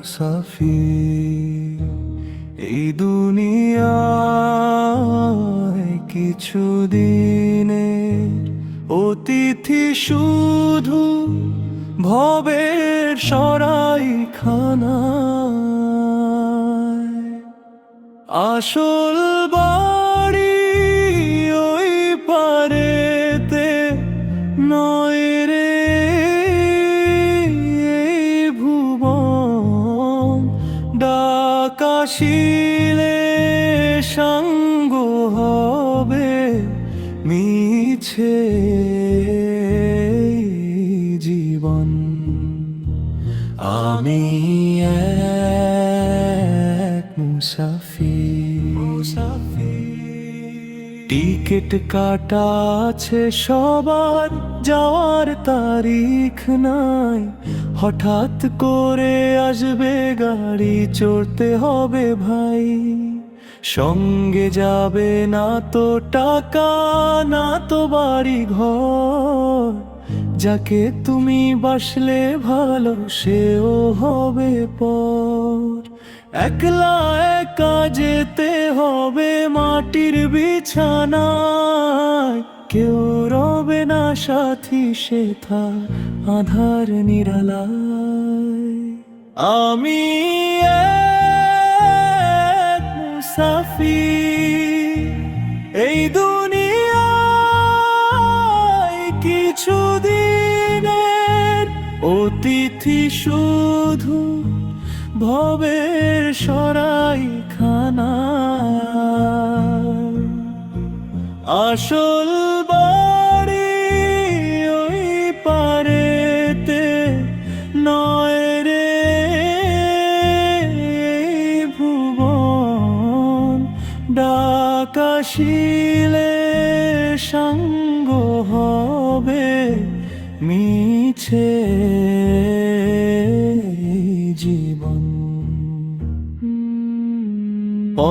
মুসাফির। এই দুনিয়ায় কিছু দিনের অতিথি শুধু ভবের সরাই খানায় আসল বাড়ি ডাকাশিলে সঙ্গ হবে মিছে জীবন। আমি এক মুসাফির। টিকিট কাটা আছে সবার, যাওয়ার তারিখ নাই। হঠাৎ করে আসবে গাড়ি, চড়তে হবে ভাই। সঙ্গে যাবে না তো টাকা, না তো বাড়ি ঘর যাকে তুমি বাসলে ভালো, সেও হবে পর। একলা একা যেতে হবে মাটির বিছানায়। কেউ রবে না সাথী সেথা আধার নিরালায়। আমি মুসাফির, এই দুনিয়ায় কিছু দিনের অতিথি শুধু ভবের সরাই খানা আসল বাড়ি ওই পারেতে নয় রে ভুবন। ডাকাশিলে সঙ্গ হবে মিছে।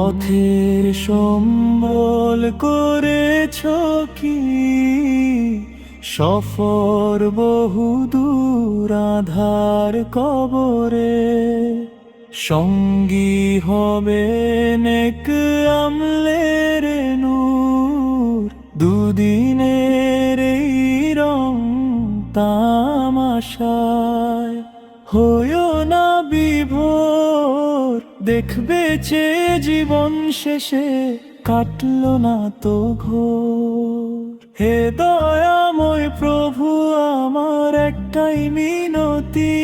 পথের সম্বল করেছ কি? সফর বহুদূর আধার কবরে। সঙ্গী হবে নেক আমলের নূর। দুদিনের এই রং তামাশায়। হইও না বিভোর দেখবে যে জীবন শেষে কাটল না তো ঘোর। হে দয়াময় প্রভু, আমার একটাই মিনতি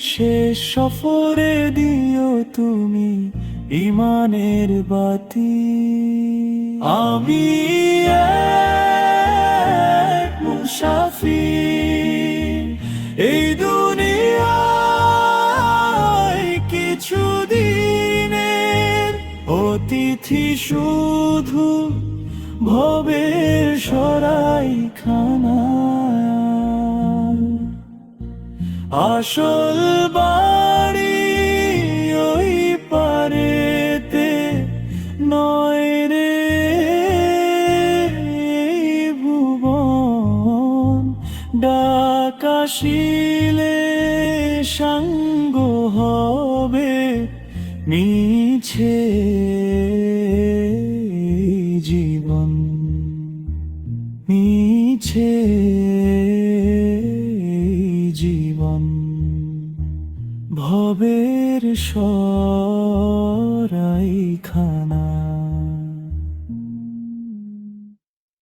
শেষ সফরে দিও তুমি ইমানের বাতি। আমি মুসাফির। অতিথি শুধু ভবের সরাই খানা আসল বাড়ি ওই পারেতে নয় রে ভুবন। ডাকাশিলে সঙ্গ হবে মিছে জীবন মিছে জীবন। ভবের সরাই খানা